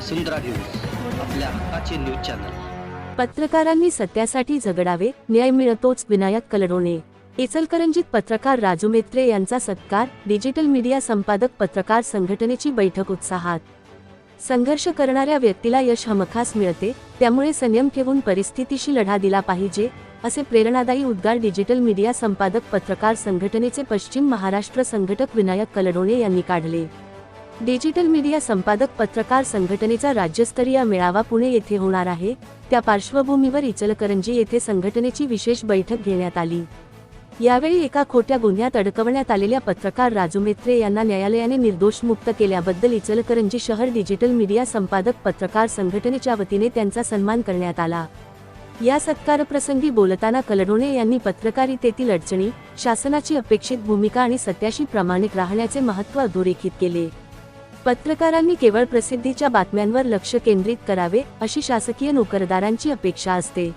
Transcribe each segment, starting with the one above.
वसुंधरा news आपल्या हक्काचे news channel. पत्रकारांनी सत्यासाठी झगडावे न्याय मिळतोच विनायक कलडोणे इचलकरंजीत पत्रकार राजू मेत्रे यांचा सत्कार डिजिटल मीडिया संपादक पत्रकार संघटनेची बैठक उत्साहात. संघर्ष करणाऱ्या व्यक्तीला यश हमखास मिळते त्यामुळे संयम ठेवून परिस्थितीशी लढा दिला पाहिजे असे प्रेरणादायी उद्गार डिजिटल मीडिया संपादक पत्रकार संघटनेचे पश्चिम महाराष्ट्र संघटक विनायक कलडोणे यांनी काढले. डिजिटल मीडिया संपादक पत्रकार संघटनेचा राज्यस्तरीय मेळावा पुणे येथे होणार आहे. त्या पार्श्वभूमीवर इचलकरंजी येथे संघटनेची विशेष बैठक घेण्यात आली. यावेळी एका खोट्या गुन्ह्यात अडकवण्यात आलेल्या पत्रकार राजू मेत्रे यांना न्यायालयाने निर्दोष मुक्त केल्याबद्दल इचलकरंजी शहर डिजिटल मीडिया संपादक पत्रकार संघटनेच्या वतीने त्यांचा सन्मान करण्यात आला. या सत्कारप्रसंगी बोलताना कलडोणे यांनी पत्रकारितेतील अडचणी शासनाची अपेक्षित भूमिका आणि सत्याशी प्रामाणिक राहण्याचे महत्त्व अधोरेखित केले. पत्रकारांनी केवळ प्रसिद्धीच्या बातम्यांवर लक्ष केंद्रित करावे अशी शासकीय नोकरदारांची अपेक्षा असते.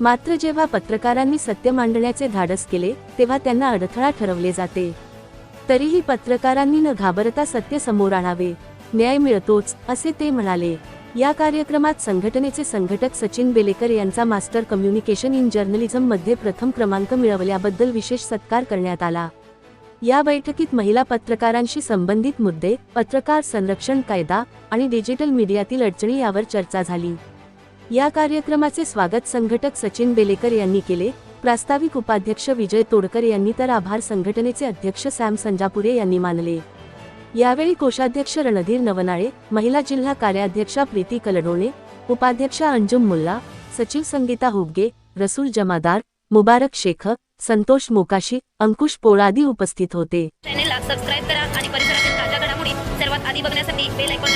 मात्र जेव्हा पत्रकारांनी सत्य मांडण्याचे धाडस केले तेव्हा त्यांना अडथळा ठरवले जाते. तरीही पत्रकारांनी न घाबरता सत्य समोर आणावे. न्याय मिळतोच असे ते म्हणाले. या कार्यक्रमात संघटनेचे संघटक सचिन बेलेकर यांचा मास्टर कम्युनिकेशन इन जर्नलिझममध्ये प्रथम क्रमांक मिळवल्याबद्दल विशेष सत्कार करण्यात आला. या बैठकीत महिला पत्रकारांशी संबंधित मुद्दे पत्रकार संरक्षण कायदा आणि डिजिटल मीडियातील अडचणी यावर चर्चा झाली. या कार्यक्रमाचे स्वागत संघटक सचिन बेलेकर यांनी केले. प्रास्ताविक उपाध्यक्ष विजय तोडकर यांनी तर आभार संघटनेचे अध्यक्ष सॅम संजापुरे यांनी मानले. यावेळी कोषाध्यक्ष रणधीर नवनाळे महिला जिल्हा कार्याध्यक्षा प्रीती कलडोणे उपाध्यक्षा अंजुम मुल्ला सचिव संगीता हुबगे रसूल जमादार मुबारक शेख संतोष मोकाशी अंकुश पोळादी उपस्थित होते. चॅनेलला सबस्क्राईब करा आणि परिसरातील ताज्या घडामोडी सर्वात आधी बघण्यासाठी बेल ऐकून